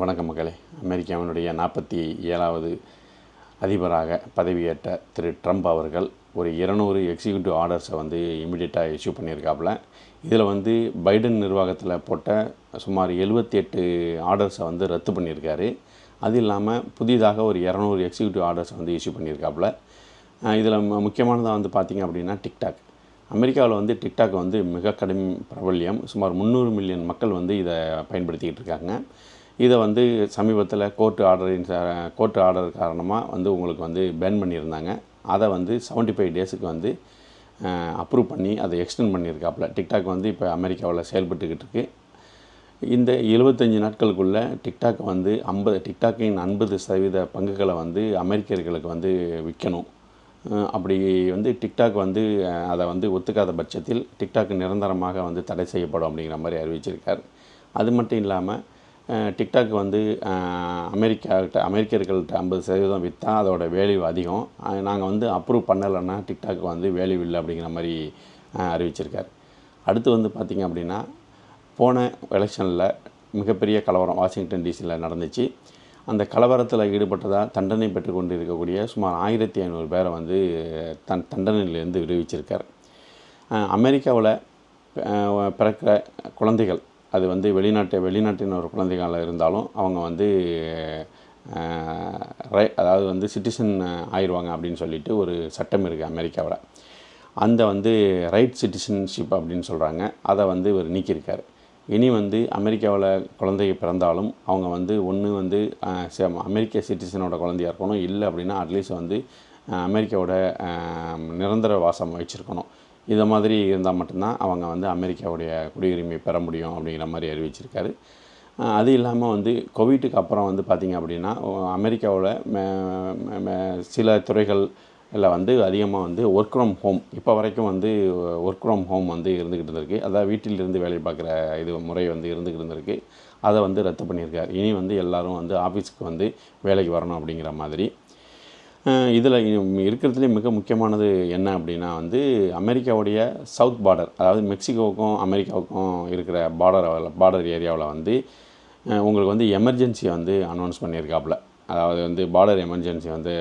வணக்கம் மக்களே அமெரிக்காவினுடைய நாற்பத்தி ஏழாவது அதிபராக பதவியேற்ற திரு ட்ரம்ப் அவர்கள் ஒரு இருநூறு எக்ஸிக்யூட்டிவ் ஆர்டர்ஸை வந்து இமிடியேட்டாக இஷ்யூ பண்ணியிருக்காப்புல. இதில் வந்து பைடன் நிர்வாகத்தில் போட்ட சுமார் எழுபத்தி எட்டு ஆர்டர்ஸை வந்து ரத்து பண்ணியிருக்காரு. அது இல்லாமல் புதிதாக ஒரு இரநூறு எக்ஸிக்யூட்டிவ் ஆர்டர்ஸை வந்து இஷ்யூ பண்ணியிருக்காப்புல. இதில் முக்கியமானதாக வந்து பார்த்திங்க அப்படின்னா டிக்டாக். அமெரிக்காவில் வந்து டிக்டாக் வந்து மிக கடும் பிரபல்யம். சுமார் முந்நூறு மில்லியன் மக்கள் வந்து இதை பயன்படுத்திக்கிட்டு இருக்காங்க. இதை வந்து சமீபத்தில் கோர்ட்டு ஆர்டரின் கோர்ட்டு ஆர்டர் காரணமாக வந்து உங்களுக்கு வந்து பேன் பண்ணியிருந்தாங்க. அதை வந்து செவன்ட்டி ஃபைவ் டேஸுக்கு வந்து அப்ரூவ் பண்ணி அதை எக்ஸ்டெண்ட் பண்ணியிருக்காப்புல. டிக்டாக் வந்து இப்போ அமெரிக்காவில் செயல்பட்டுக்கிட்டு இருக்குது இந்த எழுபத்தஞ்சி நாட்களுக்குள்ளே டிக்டாக் வந்து ஐம்பது டிக்டாக்கின் ஐம்பது சதவீத பங்குகளை வந்து அமெரிக்கர்களுக்கு வந்து விற்கணும். அப்படி வந்து டிக்டாக் வந்து அதை வந்து ஒத்துக்காத பட்சத்தில் டிக்டாக் நிரந்தரமாக வந்து தடை செய்யப்படும் அப்படிங்கிற மாதிரி அறிவிச்சிருக்கார். அது மட்டும் இல்லாமல் டிக்டாக் வந்து அமெரிக்காக்கிட்ட அமெரிக்கர்கள்ட்ட ஐம்பது சதவீதம் விற்றா அதோட வேல்யூ அதிகம். நாங்கள் வந்து அப்ரூவ் பண்ணலைன்னா டிக்டாக் வந்து வேல்யூ இல்லை அப்படிங்கிற மாதிரி அறிவிச்சிருக்கார். அடுத்து வந்து பார்த்திங்க அப்படின்னா போன எலெக்ஷனில் மிகப்பெரிய கலவரம் வாஷிங்டன் டிசியில் நடந்துச்சு. அந்த கலவரத்தில் ஈடுபட்டதாக தண்டனை பெற்றுக்கொண்டு இருக்கக்கூடிய சுமார் ஆயிரத்தி ஐநூறு பேரை வந்து தன் தண்டனையிலேருந்து விடுவிச்சிருக்கார். அமெரிக்காவில் பிறக்கிற குழந்தைகள் அது வந்து வெளிநாட்டு வெளிநாட்டினர் குழந்தைகளாக இருந்தாலும் அவங்க வந்து ரை அதாவது வந்து சிட்டிசன் ஆயிடுவாங்க அப்படின்னு சொல்லிட்டு ஒரு சட்டம் இருக்குது அமெரிக்காவில். அந்த வந்து ரைட் சிட்டிசன்ஷிப் அப்படின்னு சொல்கிறாங்க அதை வந்து இவர் நீக்கியிருக்கார். இனி வந்து அமெரிக்காவில் குழந்தை பிறந்தாலும் அவங்க வந்து ஒன்று வந்து அமெரிக்க சிட்டிசனோட குழந்தையாக இருக்கணும். இல்லை அப்படின்னா அட்லீஸ்ட் வந்து அமெரிக்காவோட நிரந்தர வாசம் வச்சுருக்கணும். இதை மாதிரி இருந்தால் மட்டும்தான் அவங்க வந்து அமெரிக்காவுடைய குடியுரிமை பெற முடியும் அப்படிங்கிற மாதிரி அறிவிச்சிருக்காரு. அது இல்லாமல் வந்து கோவிட்டுக்கு அப்புறம் வந்து பார்த்திங்க அப்படின்னா அமெரிக்காவில் சில துறைகள் வந்து அதிகமாக வந்து ஒர்க் ஃப்ரம் ஹோம் இப்போ வரைக்கும் வந்து ஒர்க் ஃப்ரம் ஹோம் வந்து இருந்துக்கிட்டு இருந்திருக்கு. அதாவது வீட்டிலிருந்து வேலை பார்க்குற இது முறை வந்து இருந்துக்கிட்டு இருந்திருக்கு. அதை வந்து ரத்து பண்ணியிருக்கார். இனி வந்து எல்லோரும் வந்து ஆஃபீஸுக்கு வந்து வேலைக்கு வரணும் அப்படிங்கிற மாதிரி. இதில் இருக்கிறதுலே மிக முக்கியமானது என்ன அப்படின்னா வந்து அமெரிக்காவுடைய சவுத் பார்டர் அதாவது மெக்சிகோவுக்கும் அமெரிக்காவுக்கும் இருக்கிற பார்டர் பார்டர் ஏரியாவில் வந்து உங்களுக்கு வந்து எமர்ஜென்சி வந்து அனௌன்ஸ் பண்ணியிருக்காப்புல. அதாவது வந்து பார்டர் எமர்ஜென்சி வந்து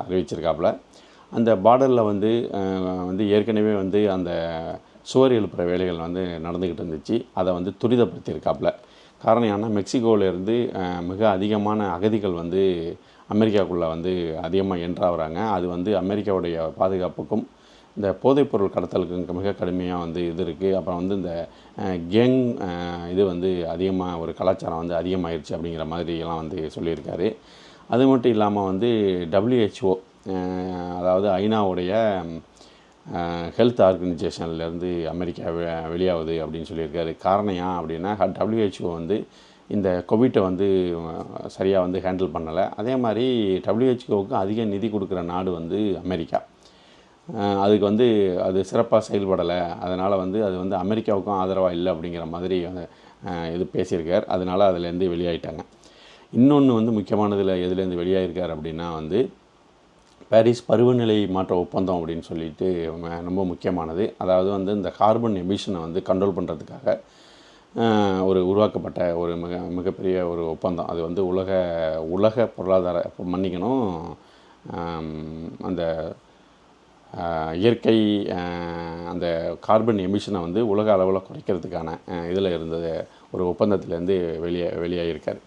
அறிவிச்சிருக்காப்புல. அந்த பார்டரில் வந்து வந்து ஏற்கனவே வந்து அந்த சுவர் எழுப்புகிற வேலைகள் வந்து நடந்துக்கிட்டு இருந்துச்சு. அதை வந்து துரிதப்படுத்தியிருக்காப்புல. காரணம் ஏன்னா மெக்சிகோவிலேருந்து மிக அதிகமான அகதிகள் வந்து அமெரிக்காவுக்குள்ளே வந்து அதிகமாக என்ட்ராகிறாங்க அது வந்து அமெரிக்காவுடைய பாதுகாப்புக்கும் இந்த போதைப்பொருள் கடத்தலுக்கு மிக கடுமையாக வந்து இது இருக்குது அப்புறம் வந்து இந்த கேங் இது வந்து அதிகமாக ஒரு கலாச்சாரம் வந்து அதிகமாகிடுச்சு அப்படிங்கிற மாதிரியெல்லாம் வந்து சொல்லியிருக்காரு. அது மட்டும் இல்லாமல் வந்து டபிள்யூஹெச்ஓ அதாவது ஐநாவுடைய ஹெல்த் ஆர்கனைசேஷன்லேருந்து அமெரிக்கா வெ- வெளியாகுது அப்படின்னு சொல்லியிருக்காரு. காரணம் ஏன் அப்படின்னா டபிள்யூஹெச்ஓ வந்து இந்த கோவிட்டை வந்து சரியாக வந்து ஹேண்டில் பண்ணலை. அதே மாதிரி டபிள்யூஹெச்ஓவுக்கு அதிக நிதி கொடுக்குற நாடு வந்து அமெரிக்கா. அதுக்கு வந்து அது சிறப்பாக செயல்படலை. அதனால் வந்து அது வந்து அமெரிக்காவுக்கும் ஆதரவாக இல்லை அப்படிங்கிற மாதிரி இது பேசியிருக்கார். அதனால் அதுலேருந்து வெளியாகிட்டாங்க இன்னொன்று வந்து முக்கியமானதில் எதுலேருந்து வெளியாயிருக்கார் அப்படின்னா வந்து பாரிஸ் பருவநிலை மாற்ற ஒப்பந்தம் அப்படின்னு சொல்லிட்டு ரொம்ப முக்கியமானது. அதாவது வந்து இந்த கார்பன் எமிஷனை வந்து கண்ட்ரோல் பண்ணுறதுக்காக ஒரு உருவாக்கப்பட்ட ஒரு மிக மிகப்பெரிய ஒரு ஒப்பந்தம். அது வந்து உலக உலக பொருளாதார மன்னிக்கணும். அந்த இயற்கை அந்த கார்பன் எமிஷனை வந்து உலக அளவில் குறைக்கிறதுக்கான இதில் இருந்தது ஒரு ஒப்பந்தத்திலேருந்து வெளியே வெளியாகிருக்கார்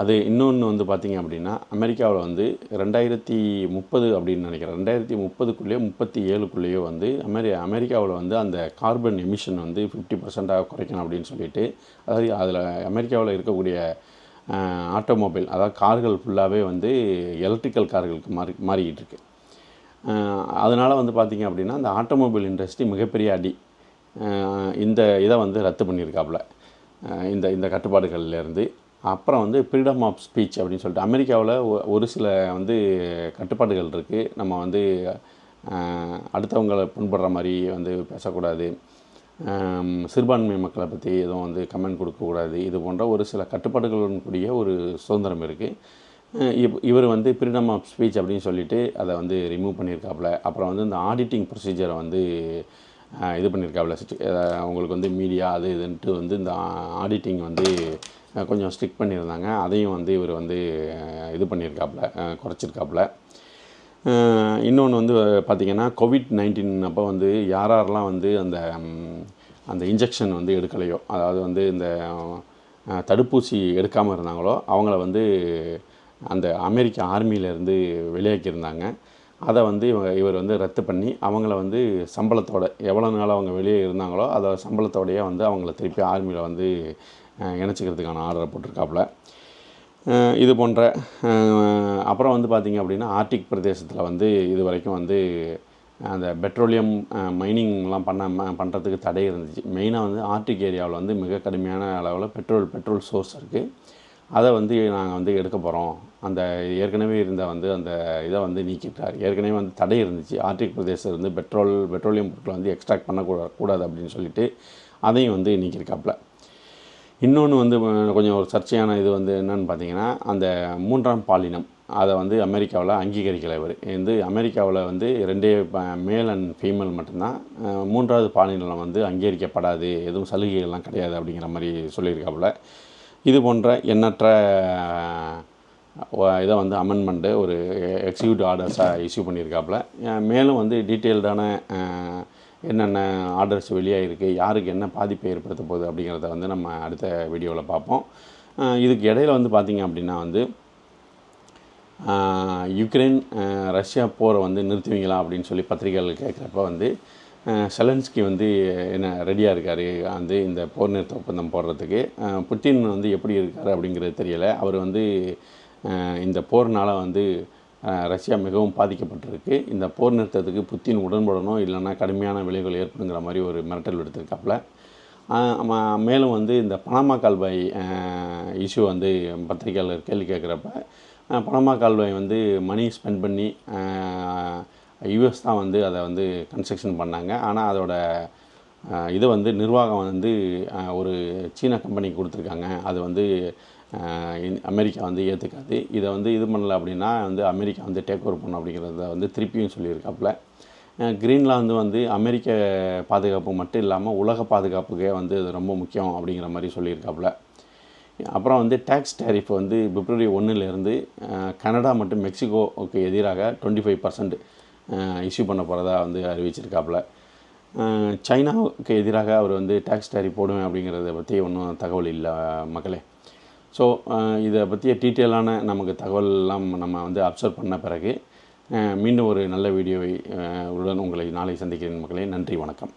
அது இன்னொன்று வந்து பார்த்திங்க அப்படின்னா அமெரிக்காவில் வந்து ரெண்டாயிரத்தி முப்பது அப்படின்னு நினைக்கிறேன். ரெண்டாயிரத்தி முப்பதுக்குள்ளேயோ முப்பத்தி ஏழுக்குள்ளேயோ வந்து அமெரி அமெரிக்காவில் வந்து அந்த கார்பன் எமிஷன் வந்து ஃபிஃப்டி பர்சண்ட்டாக குறைக்கணும் அப்படின்னு சொல்லிட்டு அதாவது அதில் அமெரிக்காவில் இருக்கக்கூடிய ஆட்டோமொபைல் அதாவது கார்கள் ஃபுல்லாகவே வந்து எலக்ட்ரிக்கல் கார்களுக்கு மாறி மாறிக்கிட்டு இருக்கு. அதனால் வந்து பார்த்திங்க அப்படின்னா அந்த ஆட்டோமொபைல் இண்டஸ்ட்ரி மிகப்பெரிய அடி இந்த இதை வந்து ரத்து பண்ணியிருக்காப்புல. இந்த இந்த கட்டுப்பாடுகள்லேருந்து அப்புறம் வந்து ஃப்ரீடம் ஆஃப் ஸ்பீச் அப்படின்னு சொல்லிட்டு அமெரிக்காவில் ஒரு சில வந்து கட்டுப்பாடுகள் இருக்குது நம்ம வந்து அடுத்தவங்களை புண்படுற மாதிரி வந்து பேசக்கூடாது. சிறுபான்மை மக்களை பற்றி எதுவும் வந்து கமெண்ட் கொடுக்கக்கூடாது. இது போன்ற ஒரு சில கட்டுப்பாடுகளுடன் கூடிய ஒரு சுதந்திரம் இருக்குது இவ் இவர் வந்து ஃப்ரீடம் ஆஃப் ஸ்பீச் அப்படின்னு சொல்லிட்டு அதை வந்து ரிமூவ் பண்ணியிருக்காப்புல. அப்புறம் வந்து இந்த ஆடிட்டிங் ப்ரொசீஜரை வந்து இது பண்ணியிருக்காப்புல அவங்களுக்கு வந்து மீடியா அது இதுன்ட்டு வந்து இந்த ஆடிட்டிங் வந்து கொஞ்சம் ஸ்ட்ரிக் பண்ணியிருந்தாங்க. அதையும் வந்து இவர் வந்து இது பண்ணியிருக்காப்புல குறைச்சிருக்காப்புல இன்னொன்று வந்து பார்த்திங்கன்னா கோவிட் நைன்டீன் அப்போ வந்து யார் யாரெல்லாம் வந்து அந்த அந்த இன்ஜெக்ஷன் வந்து எடுக்கலையோ அதாவது வந்து இந்த தடுப்பூசி எடுக்காமல் இருந்தாங்களோ அவங்கள வந்து அந்த அமெரிக்க ஆர்மியிலேருந்து வெளியாக்கியிருந்தாங்க அதை வந்து இவங்க இவர் வந்து ரத்து பண்ணி அவங்கள வந்து சம்பளத்தோட எவ்வளோ நாள் அவங்க வெளியே இருந்தாங்களோ அதை சம்பளத்தோடையே வந்து அவங்கள திருப்பி ஆர்மியில் வந்து இணைச்சிக்கிறதுக்கான ஆர்டரை போட்டிருக்காப்புல. இது போன்ற அப்புறம் வந்து பார்த்திங்க அப்படின்னா ஆர்டிக் பிரதேசத்தில் வந்து இது வரைக்கும் வந்து அந்த பெட்ரோலியம் மைனிங்லாம் பண்ண ம- பண்ணுறதுக்கு தடை இருந்துச்சு. மெயினாக வந்து ஆர்டிக் ஏரியாவில் வந்து மிக கடுமையான அளவில் பெட்ரோல் பெட்ரோல் சோர்ஸ் இருக்குது அதை வந்து நாங்கள் வந்து எடுக்க போகிறோம் அந்த ஏற்கனவே இருந்த வந்து அந்த இதை வந்து நீக்கிட்டார். ஏற்கனவே வந்து தடை இருந்துச்சு. ஆர்டிக் பிரதேசம் இருந்து பெட்ரோல் பெட்ரோலியம் பொருட்களை வந்து எக்ஸ்ட்ராக்ட் பண்ணக்கூடாது கூடாது அப்படின்னு சொல்லிட்டு அதையும் வந்து நீக்கியிருக்காப்புல. இன்னொன்று வந்து கொஞ்சம் ஒரு சர்ச்சையான இது வந்து என்னென்னு பார்த்தீங்கன்னா அந்த மூன்றாம் பாலினம் அதை வந்து அமெரிக்காவில் அங்கீகரிக்கலை இவர். வந்து அமெரிக்காவில் வந்து ரெண்டே மேல் அண்ட் ஃபீமேல் மட்டும்தான். மூன்றாவது பாலினம் வந்து அங்கீகரிக்கப்படாது எதுவும் சலுகைகள்லாம் கிடையாது அப்படிங்கிற மாதிரி சொல்லியிருக்காப்புல. இது போன்ற எண்ணற்ற இதை வந்து அமெண்ட்மெண்ட்டு ஒரு எக்ஸிக்யூட்டிவ் ஆர்டர்ஸாக இஷ்யூ பண்ணியிருக்காப்புல. மேலும் வந்து டீட்டெயில்டான என்னென்ன ஆர்டர்ஸ் வெளியாகிருக்கு யாருக்கு என்ன பாதிப்பை ஏற்படுத்த போகுது அப்படிங்கிறத வந்து நம்ம அடுத்த வீடியோவில் பார்ப்போம். இதுக்கு இடையில வந்து பார்த்திங்க அப்படின்னா வந்து யுக்ரைன் ரஷ்யா போரை வந்து நிறுத்துவீங்களா அப்படின்னு சொல்லி பத்திரிகைகள் கேட்குறப்ப வந்து செலன்ஸ்கி வந்து என்ன ரெடியாக இருக்கார் வந்து இந்த போர் நிறுத்த ஒப்பந்தம் போடுறதுக்கு. புட்டின் வந்து எப்படி இருக்கார் அப்படிங்கிறது தெரியலை. அவர் வந்து இந்த போர்னால் வந்து ரஷ்யா மிகவும் பாதிக்கப்பட்டிருக்கு. இந்த போர் நிறுத்தத்துக்கு புத்தின் உடன்படணும் இல்லைன்னா கடுமையான விளைவுகள் ஏற்படுங்கிற மாதிரி ஒரு மிரட்டல் விடுத்திருக்காப்புல. மேலும் வந்து இந்த பனாமா கால்வாய் இஷ்யூ வந்து பத்திரிகையாளர் கேள்வி கேட்குறப்ப பனாமா கால்வாய் வந்து மணி ஸ்பெண்ட் பண்ணி யூஎஸ் தான் வந்து அதை வந்து கன்ஸ்ட்ரக்ஷன் பண்ணாங்க. ஆனால் அதோட இதை வந்து நிர்வாகம் வந்து ஒரு சீன கம்பெனி கொடுத்துருக்காங்க. அது வந்து அமெரிக்கா வந்து ஏற்றுக்காது இதை வந்து இது பண்ணல அப்படின்னா வந்து அமெரிக்கா வந்து டேக் ஓவர் பண்ணும் அப்படிங்கிறத வந்து திருப்பியும் சொல்லியிருக்காப்புல. கிரீன்லாந்து வந்து அமெரிக்க பாதுகாப்பு மட்டும் இல்லாமல் உலக பாதுகாப்புக்கே வந்து இது ரொம்ப முக்கியம் அப்படிங்கிற மாதிரி சொல்லியிருக்காப்புல. அப்புறம் வந்து டேக்ஸ் டேரிஃப் வந்து பிப்ரவரி ஒன்றுலேருந்து கனடா மற்றும் மெக்சிகோவுக்கு எதிராக டுவெண்ட்டி ஃபைவ் பர்சன்ட் இஷ்யூ பண்ண போகிறதா வந்து அறிவிச்சிருக்காப்புல. சைனாவுக்கு எதிராக அவர் வந்து டேக்ஸ் டேரிஃப் போடுவேன் அப்படிங்கிறத பற்றி ஒன்றும் தகவல் இல்லை மக்களே. ஸோ இதை பற்றிய டீட்டெயிலான நமக்கு தகவலெல்லாம் நம்ம வந்து அப்சர்வ் பண்ண பிறகு மீண்டும் ஒரு நல்ல வீடியோவை உடன் உங்களை நாளை சந்திக்கிறேன் மக்களே. நன்றி வணக்கம்.